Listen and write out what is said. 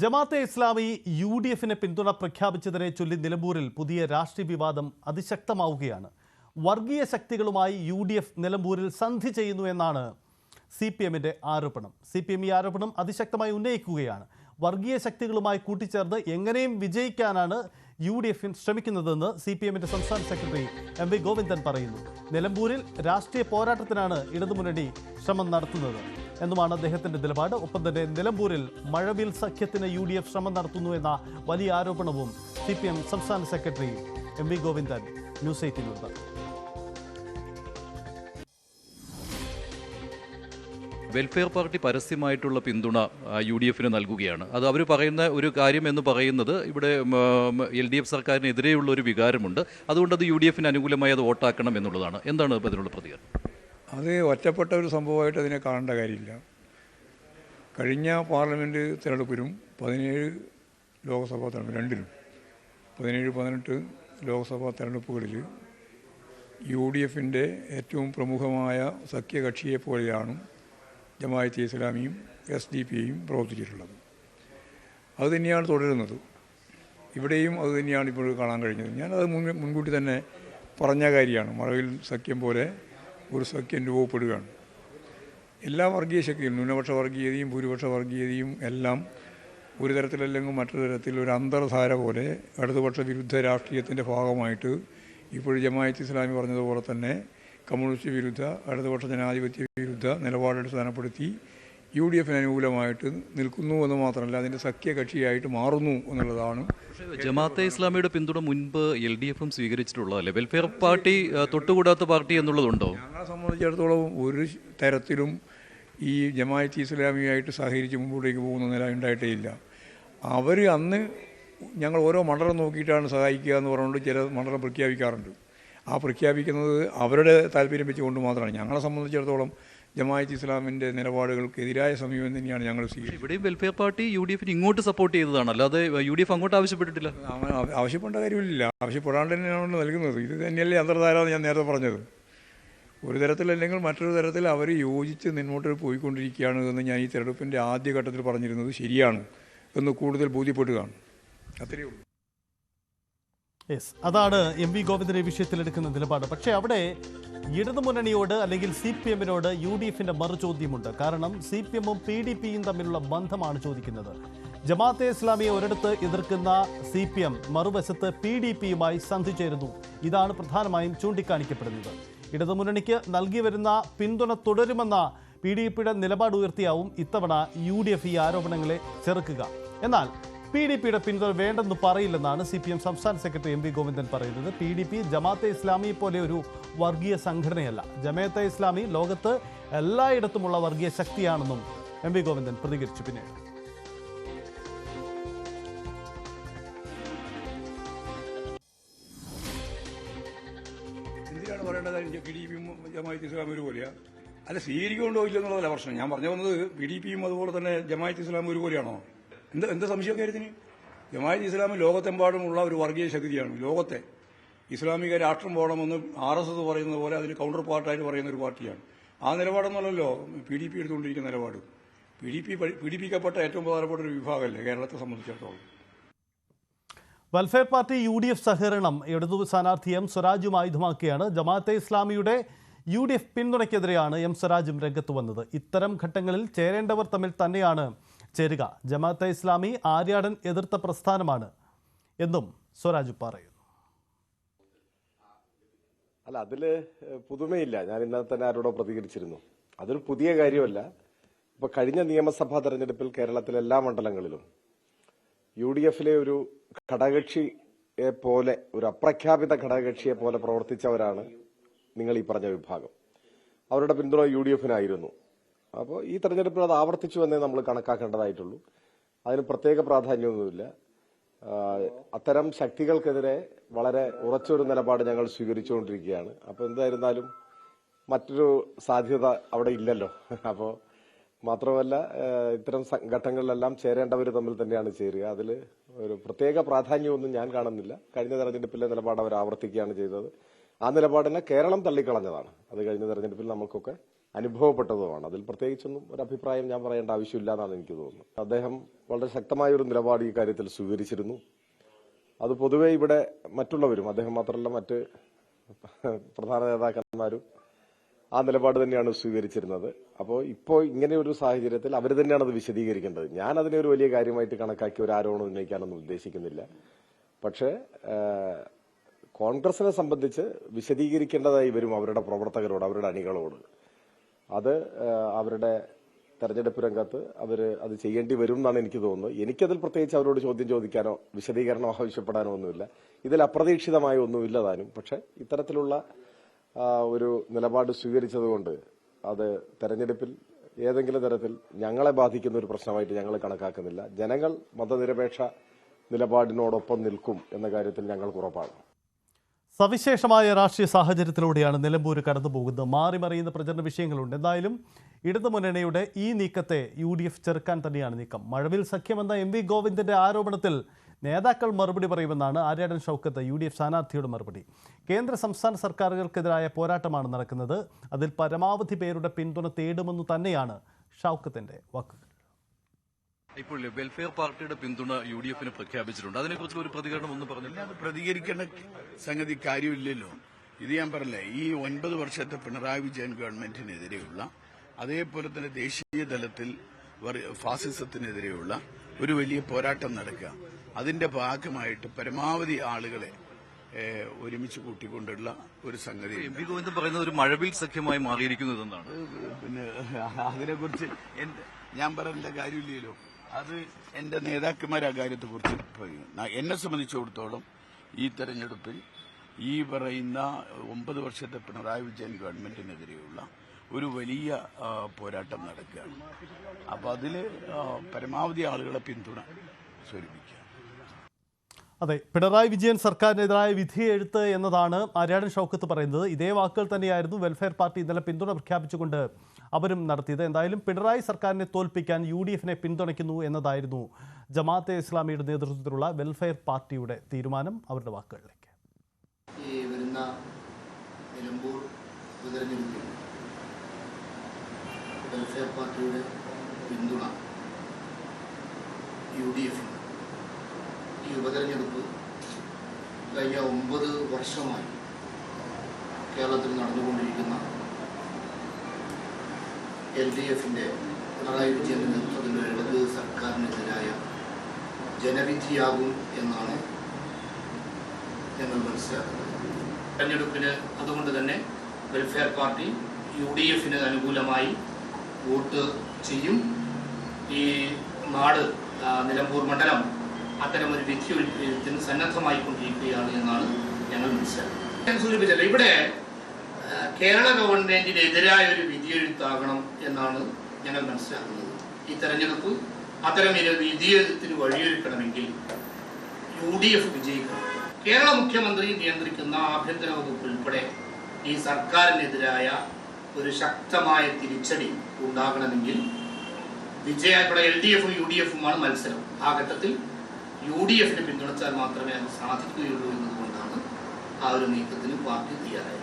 Jamaat-e Islami U D എഫിന് പിന്തുണ പ്രഖ്യാപിച്ചതിനെ ചൊല്ലി നിലമ്പൂരിൽ പുതിയ രാഷ്ട്രീയ വിവാദം അതിശക്തമാവുകയാണ്. വർഗീയ ശക്തികളുമായി യു ഡി എഫ് നിലമ്പൂരിൽ സന്ധി ചെയ്യുന്നു എന്നാണ് സി പി എമ്മിന്റെ ആരോപണം. സി പി എം ഈ ആരോപണം അതിശക്തമായി ഉന്നയിക്കുകയാണ്. വർഗീയ ശക്തികളുമായി കൂട്ടിച്ചേർന്ന് എങ്ങനെയും വിജയിക്കാനാണ് യു ഡി എഫിൻ ശ്രമിക്കുന്നതെന്ന് സി പി എമ്മിന്റെ സംസ്ഥാന സെക്രട്ടറി എം വി ഗോവിന്ദൻ പറയുന്നു. നിലമ്പൂരിൽ രാഷ്ട്രീയ പോരാട്ടത്തിനാണ് ഇടതുമുന്നണി ശ്രമം നടത്തുന്നത്. എന്നുമാണ് അദ്ദേഹത്തിന്റെ നിലപാട്. ഒപ്പം തന്നെ നിലമ്പൂരിൽ മഴവിൽ സഖ്യത്തിന് യു ഡി എഫ് ശ്രമം നടത്തുന്നു എന്ന വലിയ ആരോപണവും സി പി എം സംസ്ഥാന secretary M V Govindan news എയ്റ്റിനുണ്ട് വെൽഫെയർ പാർട്ടി പരസ്യമായിട്ടുള്ള പിന്തുണ യു ഡി എഫിന് നൽകുകയാണ്. അത് അവർ പറയുന്ന ഒരു കാര്യം എന്ന് പറയുന്നത് ഇവിടെ എൽ ഡി എഫ് സർക്കാരിനെതിരെയുള്ള ഒരു വികാരമുണ്ട്. അതുകൊണ്ട് അത് യു ഡി എഫിന് അനുകൂലമായി അത് വോട്ടാക്കണം എന്നുള്ളതാണ്. എന്താണ് അതിനുള്ള പ്രതികരണം? അത് ഒറ്റപ്പെട്ട ഒരു സംഭവമായിട്ട് അതിനെ കാണേണ്ട കാര്യമില്ല. കഴിഞ്ഞ പാർലമെന്റ് തിരഞ്ഞെടുപ്പിലും പതിനേഴ് ലോക്സഭാ തെരഞ്ഞെടുപ്പ് രണ്ടിലും പതിനേഴ് പതിനെട്ട് ലോക്സഭാ തെരഞ്ഞെടുപ്പുകളിൽ യു ഡി എഫിന്റെ ഏറ്റവും പ്രമുഖമായ സഖ്യകക്ഷിയെ പോലെയാണ് ജമായത്ത് ഇസ്ലാമിയും എസ് ഡി പി യും പ്രവർത്തിച്ചിട്ടുള്ളത്. അത് തന്നെയാണ് തുടരുന്നത്. ഇവിടെയും അത് തന്നെയാണ് ഇപ്പോൾ കാണാൻ കഴിഞ്ഞത്. ഞാനത് മുൻ മുൻകൂട്ടി തന്നെ പറഞ്ഞ കാര്യമാണ്. മഴവിൽ സഖ്യം പോലെ ഒരു സഖ്യം രൂപപ്പെടുകയാണ് എല്ലാ വർഗീയ ശക്തിയും ന്യൂനപക്ഷ വർഗീയതയും ഭൂരിപക്ഷ വർഗീയതയും എല്ലാം ഒരു തരത്തിലല്ലെങ്കിൽ മറ്റൊരു തരത്തിൽ ഒരു അന്തർധാര പോലെ ഇടതുപക്ഷ വിരുദ്ധ രാഷ്ട്രീയത്തിന്റെ ഭാഗമായിട്ട് ഇപ്പോൾ ജമായത്ത് ഇസ്ലാമി പറഞ്ഞതുപോലെ തന്നെ കമ്മ്യൂണിസ്റ്റ് വിരുദ്ധ ഇടതുപക്ഷ ജനാധിപത്യ വിരുദ്ധ നിലപാടടിസ്ഥാനപ്പെടുത്തി യു ഡി എഫിന് അനുകൂലമായിട്ട് നിൽക്കുന്നു എന്ന് മാത്രമല്ല അതിന്റെ സഖ്യകക്ഷിയായിട്ട് മാറുന്നു എന്നുള്ളതാണ്. ജമാഅത്തെ ഇസ്ലാമിയുടെ പിന്തുണ മുൻപ് എൽ ഡി എഫും സ്വീകരിച്ചിട്ടുള്ളതല്ലേ വെൽഫെയർ പാർട്ടി തൊട്ടുകൂടാത്ത പാർട്ടി എന്നുള്ളതുണ്ടോ? ഞങ്ങളെ സംബന്ധിച്ചിടത്തോളം ഒരു തരത്തിലും ഈ ജമാഅത്ത് ഇസ്ലാമിയായിട്ട് സഹകരിച്ച് മുമ്പോട്ടേക്ക് പോകുന്ന നില ഉണ്ടായിട്ടേ ഇല്ല അവർ അന്ന് ഞങ്ങൾ ഓരോ മണ്ഡലം നോക്കിയിട്ടാണ് സഹായിക്കുക എന്ന് പറഞ്ഞുകൊണ്ട് ചില മണ്ഡലം പ്രഖ്യാപിക്കാറുണ്ട്. ആ പ്രഖ്യാപിക്കുന്നത് അവരുടെ താല്പര്യം വെച്ചുകൊണ്ട് മാത്രമാണ്. ഞങ്ങളെ സംബന്ധിച്ചിടത്തോളം ജമായത്ത് ഇസ്ലാമിന്റെ നിലപാടുകൾക്ക് എതിരായ സമീപനം തന്നെയാണ് ഞങ്ങൾ സ്വീകരിച്ചത്. ഇവിടെയും വെൽഫെയർ പാർട്ടി യു ഡി എഫിന് ഇങ്ങോട്ട് സപ്പോർട്ട് ചെയ്തതാണ്. അല്ലാതെ യു ഡി എഫ് അങ്ങോട്ട് ആവശ്യപ്പെട്ടിട്ടില്ല. ആവശ്യപ്പെടേണ്ട കാര്യമില്ല. ആവശ്യപ്പെടാണ്ട് തന്നെയാണ് നൽകുന്നത്. ഇത് തന്നെയല്ലേ അന്തർധാര എന്ന് ഞാൻ നേരത്തെ പറഞ്ഞത്. ഒരു തരത്തിലല്ലെങ്കിൽ മറ്റൊരു തരത്തിൽ അവർ യോജിച്ച് മുന്നോട്ട് പോയിക്കൊണ്ടിരിക്കുകയാണ് എന്ന് ഞാൻ ഈ തെരഞ്ഞെടുപ്പിന്റെ ആദ്യഘട്ടത്തിൽ പറഞ്ഞിരുന്നത് ശരിയാണ് എന്ന് കൂടുതൽ ബോധ്യപ്പെടുകയാണ്. അത്രയേ ഉള്ളൂ. യെസ് അതാണ് എം വി ഗോവിന്ദനെ എടുക്കുന്ന നിലപാട്. പക്ഷേ അവിടെ ഇടതുമുന്നണിയോട് അല്ലെങ്കിൽ സി പി എമ്മിനോട് യു ഡി എഫിന്റെ മറുചോദ്യമുണ്ട്. കാരണം സി പി എമ്മും പി ഡി പിയും തമ്മിലുള്ള ബന്ധമാണ് ചോദിക്കുന്നത്. ജമാഅത്തെ ഇസ്ലാമിയെ ഒരിടത്ത് എതിർക്കുന്ന സി പി എം മറുവശത്ത് പി ഡി പിയുമായി സന്ധി ചേരുന്നു ഇതാണ് പ്രധാനമായും ചൂണ്ടിക്കാണിക്കപ്പെടുന്നത്. ഇടതുമുന്നണിക്ക് നൽകി വരുന്ന പിന്തുണ തുടരുമെന്ന പി ഡി പിയുടെ നിലപാട് ഉയർത്തിയാവും ഇത്തവണ യു ഡി എഫ് ഈ ആരോപണങ്ങളെ ചെറുക്കുക. എന്നാൽ പി ഡി പിയുടെ പിന്തുണ വേണ്ടെന്ന് പറയില്ലെന്നാണ് സി പി എം സംസ്ഥാന സെക്രട്ടറി എം വി ഗോവിന്ദൻ പറയുന്നത്. P D P Jamaat-e Islami പോലെ ഒരു വർഗീയ സംഘടനയല്ല. ജമാഅത്തെ ഇസ്ലാമി ലോകത്ത് എല്ലായിടത്തുമുള്ള വർഗീയ ശക്തിയാണെന്നും എം വി ഗോവിന്ദൻ പ്രതികരിച്ചു പിന്നീട്. അല്ല സ്വീകരിക്കൊണ്ടോ ഇല്ലെന്നുള്ളതല്ല പ്രശ്നം. ഞാൻ പറഞ്ഞു വന്നത് പി ഡി പിയും അതുപോലെ തന്നെ ജമാഅത്ത് ഇസ്ലാം ഒരുപോലെയാണോ എന്ത് എന്താ സംശയം കാര്യത്തിന് ജമായത്ത് ഇസ്ലാമി ലോകത്തെമ്പാടുമുള്ള ഒരു വർഗീയ ശക്തിയാണ്. ലോകത്തെ ഇസ്ലാമിക രാഷ്ട്രം പോകണമെന്ന് ആർ എസ് എസ് പറയുന്നത് പോലെ അതിന് കൗണ്ടർ പാർട്ടായിട്ട് പറയുന്ന ഒരു പാർട്ടിയാണ്. ആ നിലപാടെന്നുള്ളല്ലോ പി ഡി പി എടുത്തുകൊണ്ടിരിക്കുന്ന നിലപാട്. പി ഡി പി പീഡിപ്പിക്കപ്പെട്ട ഏറ്റവും പ്രധാനപ്പെട്ട ഒരു വിഭാഗമല്ലേ കേരളത്തെ സംബന്ധിച്ചിടത്തോളം? Welfare party U D F സഹകരണം ഇടതു സ്ഥാനാർത്ഥി എം സ്വരാജും ആയുധമാക്കിയാണ്. ജമാഅത്തെ ഇസ്ലാമിയുടെ യു ഡി എഫ് പിന്തുണയ്ക്കെതിരെയാണ് എം സ്വരാജും രംഗത്ത് വന്നത്. ഇത്തരം ഘട്ടങ്ങളിൽ ചേരേണ്ടവർ തമ്മിൽ തന്നെയാണ് ചേരുക. ജമാഅത്തെ ഇസ്ലാമി ആര്യാടൻ എതിർത്ത പ്രസ്ഥാനമാണ് എന്നും സ്വരാജ് പറയുന്നു. അല്ല അതിൽ പുതുമയില്ല. ഞാൻ ഇന്നലെ തന്നെ ആരോടോ പ്രതികരിച്ചിരുന്നു. അതൊരു പുതിയ കാര്യമല്ല. ഇപ്പൊ കഴിഞ്ഞ നിയമസഭാ തെരഞ്ഞെടുപ്പിൽ കേരളത്തിലെ എല്ലാ മണ്ഡലങ്ങളിലും യു ഡി എഫിലെ ഒരു ഘടകക്ഷിയെ പോലെ ഒരു അപ്രഖ്യാപിത ഘടകകക്ഷിയെ പോലെ പ്രവർത്തിച്ചവരാണ് നിങ്ങൾ ഈ പറഞ്ഞ വിഭാഗം. അവരുടെ പിന്തുണ യു ഡി എഫിനായിരുന്നു അപ്പോൾ ഈ തെരഞ്ഞെടുപ്പിൽ അത് ആവർത്തിച്ചു എന്നേ നമ്മൾ കണക്കാക്കേണ്ടതായിട്ടുള്ളൂ. അതിന് പ്രത്യേക പ്രാധാന്യമൊന്നുമില്ല. അത്തരം ശക്തികൾക്കെതിരെ വളരെ ഉറച്ചൊരു നിലപാട് ഞങ്ങൾ സ്വീകരിച്ചുകൊണ്ടിരിക്കുകയാണ്. അപ്പോൾ എന്തായിരുന്നാലും മറ്റൊരു സാധ്യത അവിടെ ഇല്ലല്ലോ. അപ്പോൾ മാത്രമല്ല ഇത്തരം ഘട്ടങ്ങളിലെല്ലാം ചേരേണ്ടവർ തമ്മിൽ തന്നെയാണ് ചേരുക. അതിൽ ഒരു പ്രത്യേക പ്രാധാന്യമൊന്നും ഞാൻ കാണുന്നില്ല. കഴിഞ്ഞ തെരഞ്ഞെടുപ്പിലെ നിലപാട് അവർ ആവർത്തിക്കുകയാണ് ചെയ്തത്. ആ നിലപാടിനെ കേരളം തള്ളിക്കളഞ്ഞതാണ്. അത് കഴിഞ്ഞ തെരഞ്ഞെടുപ്പിൽ നമുക്കൊക്കെ അനുഭവപ്പെട്ടതുമാണ്. അതിൽ പ്രത്യേകിച്ചൊന്നും ഒരു അഭിപ്രായം ഞാൻ പറയേണ്ട ആവശ്യമില്ല എന്നാണ് എനിക്ക് തോന്നുന്നത്. അദ്ദേഹം വളരെ ശക്തമായ ഒരു നിലപാട് ഈ കാര്യത്തിൽ സ്വീകരിച്ചിരുന്നു. അത് പൊതുവെ ഇവിടെ മറ്റുള്ളവരും അദ്ദേഹം മാത്രമല്ല മറ്റ് പ്രധാന നേതാക്കന്മാരും ആ നിലപാട് തന്നെയാണ് സ്വീകരിച്ചിരുന്നത്. അപ്പോൾ ഇപ്പോൾ ഇങ്ങനെ ഒരു സാഹചര്യത്തിൽ അവർ തന്നെയാണ് അത് വിശദീകരിക്കേണ്ടത്. ഞാൻ അതിനെ ഒരു വലിയ കാര്യമായിട്ട് കണക്കാക്കി ഒരു ആരോപണം ഉന്നയിക്കാനൊന്നും ഉദ്ദേശിക്കുന്നില്ല. പക്ഷേ കോൺഗ്രസിനെ സംബന്ധിച്ച് വിശദീകരിക്കേണ്ടതായി വരും അവരുടെ പ്രവർത്തകരോട് അവരുടെ അണികളോട്. അത് അവരുടെ തെരഞ്ഞെടുപ്പ് രംഗത്ത് അവർ അത് ചെയ്യേണ്ടി വരും എന്നാണ് എനിക്ക് തോന്നുന്നത്. എനിക്കതിൽ പ്രത്യേകിച്ച് അവരോട് ചോദ്യം ചോദിക്കാനോ വിശദീകരണം ആവശ്യപ്പെടാനോ ഒന്നുമില്ല. ഇതിൽ അപ്രതീക്ഷിതമായ ഒന്നുമില്ല താനും. പക്ഷെ ഇത്തരത്തിലുള്ള ഒരു നിലപാട് സ്വീകരിച്ചതുകൊണ്ട് അത് തെരഞ്ഞെടുപ്പിൽ ഏതെങ്കിലും തരത്തിൽ ഞങ്ങളെ ബാധിക്കുന്ന ഒരു പ്രശ്നമായിട്ട് ഞങ്ങൾ കണക്കാക്കുന്നില്ല. ജനങ്ങൾ മതനിരപേക്ഷ നിലപാടിനോടൊപ്പം നിൽക്കും എന്ന കാര്യത്തിൽ ഞങ്ങൾക്ക് ഉറപ്പാണ്. സവിശേഷമായ രാഷ്ട്രീയ സാഹചര്യത്തിലൂടെയാണ് നിലമ്പൂർ കടന്നുപോകുന്നത്. മാറി മറിയുന്ന പ്രചരണ വിഷയങ്ങളുണ്ട്. എന്തായാലും ഇടതുമുന്നണിയുടെ ഈ നീക്കത്തെ യു ഡി എഫ് ചെറുക്കാൻ തന്നെയാണ് നീക്കം. മഴവിൽ സഖ്യമെന്ന എം വി ഗോവിന്ദന്റെ ആരോപണത്തിൽ നേതാക്കൾ മറുപടി പറയുമെന്നാണ് Aryadan Shoukath U D F സ്ഥാനാർത്ഥിയുടെ മറുപടി. കേന്ദ്ര സംസ്ഥാന സർക്കാരുകൾക്കെതിരായ പോരാട്ടമാണ് നടക്കുന്നത്. അതിൽ പരമാവധി പേരുടെ പിന്തുണ തേടുമെന്ന് തന്നെയാണ് ഷൗക്കത്തിന്റെ വാക്കുകൾ. ഇപ്പോൾ വെൽഫെയർ പാർട്ടിയുടെ പിന്തുണ യു ഡി എഫിന് പ്രഖ്യാപിച്ചിട്ടുണ്ട്. അതിനെക്കുറിച്ചുള്ള ഒരു പ്രതികരണം ഒന്നും പറഞ്ഞില്ല അത് പ്രതികരിക്കേണ്ട സംഗതി കാര്യമില്ലല്ലോ. ഇത് ഞാൻ പറഞ്ഞില്ലേ ഈ ഒൻപത് വർഷത്തെ പിണറായി വിജയൻ ഗവൺമെന്റിനെതിരെയുള്ള അതേപോലെ തന്നെ ദേശീയ തലത്തിൽ ഫാസിസത്തിനെതിരെയുള്ള ഒരു വലിയ പോരാട്ടം നടക്കുക. അതിന്റെ ഭാഗമായിട്ട് പരമാവധി ആളുകളെ ഒരുമിച്ച് കൂട്ടിക്കൊണ്ടുള്ള ഒരു സംഗതി എം പി ഗോവിന്ദൻ പറയുന്നത് ഒരു മഴവിൽ സഖ്യമായി മാറിയിരിക്കുന്നു എന്നാണ് പിന്നെ അതിനെക്കുറിച്ച് ഞാൻ പറഞ്ഞ കാര്യമില്ലല്ലോ. അത് എന്റെ നേതാക്കന്മാർ ആ കാര്യത്തെക്കുറിച്ച് പറയും. ന- എന്നെ സംബന്ധിച്ചിടത്തോളം ഈ തെരഞ്ഞെടുപ്പിൽ ഈ പറയുന്ന ഒമ്പത് വർഷത്തെ പിണറായി വിജയൻ ഗവൺമെന്റിനെതിരെയുള്ള ഒരു വലിയ പോരാട്ടം നടക്കുകയാണ്. അപ്പൊ അതിൽ പരമാവധി ആളുകളെ പിന്തുണ സ്വരൂപിക്കുക. അതെ പിണറായി വിജയൻ സർക്കാരിനെതിരായ വിധിയെഴുത്ത് എന്നതാണ് ആര്യാടൻ ഷൗക്കത്ത് പറയുന്നത്. ഇതേ വാക്കുകൾ തന്നെയായിരുന്നു വെൽഫെയർ പാർട്ടി ഇന്നലെ പിന്തുണ പ്രഖ്യാപിച്ചുകൊണ്ട് അവരും നടത്തിയത്. എന്തായാലും പിണറായി സർക്കാരിനെ തോൽപ്പിക്കാൻ യു ഡി എഫിനെ പിന്തുണയ്ക്കുന്നു എന്നതായിരുന്നു ജമാഅത്തെ ഇസ്ലാമിയുടെ നേതൃത്വത്തിലുള്ള വെൽഫെയർ പാർട്ടിയുടെ തീരുമാനം. അവരുടെ വാക്കുകളിലേക്ക്. ഈ ഉപതെരഞ്ഞെടുപ്പ് കഴിഞ്ഞ ഒമ്പത് വർഷമായി കേരളത്തിൽ നടന്നുകൊണ്ടിരിക്കുന്ന എൽ ഡി എഫിന്റെ പിണറായി വിജയന്റെ നേതൃത്വത്തിലുള്ള ഇടത് സർക്കാരിനെതിരായ ജനവിധിയാകും എന്നാണ് ഞങ്ങൾ മനസ്സിലാക്കുന്നത്. തെരഞ്ഞെടുപ്പിന് അതുകൊണ്ട് തന്നെ വെൽഫെയർ പാർട്ടി യു ഡി എഫിന് അനുകൂലമായി വോട്ട് ചെയ്യും. ഈ നാട് നിലമ്പൂർ മണ്ഡലം അത്തരമൊരു വിധി സന്നദ്ധമായി സന്നദ്ധമായിക്കൊണ്ടിരിക്കുകയാണ് എന്നാണ് ഞങ്ങൾ മനസ്സിലാക്കുന്നത്. ഞാൻ സൂചിപ്പിച്ചല്ലോ ഇവിടെ കേരള ഗവൺമെന്റിനെതിരായ ഒരു വിധി വിധിയെഴുത്താകണം എന്നാണ് ഞങ്ങൾ മനസ്സിലാക്കുന്നത്. ഈ തെരഞ്ഞെടുപ്പ് അത്തരം ഒരു വിധിയെഴുത്തിന് വഴിയൊരുക്കണമെങ്കിൽ യു ഡി എഫ് വിജയിക്കണം. കേരള മുഖ്യമന്ത്രി നിയന്ത്രിക്കുന്ന ആഭ്യന്തര വകുപ്പ് ഉൾപ്പെടെ ഈ സർക്കാരിനെതിരായ ഒരു ശക്തമായ തിരിച്ചടി ഉണ്ടാകണമെങ്കിൽ വിജയ ഇവിടെ എൽ ഡി എഫും യു ഡി എഫുമാണ് മത്സരം. ആ ഘട്ടത്തിൽ യു ഡി എഫിനെ പിന്തുണച്ചാൽ മാത്രമേ അത് സാധിക്കുകയുള്ളൂ എന്നതുകൊണ്ടാണ് ആ ഒരു നീക്കത്തിന് പാർട്ടി തയ്യാറായത്.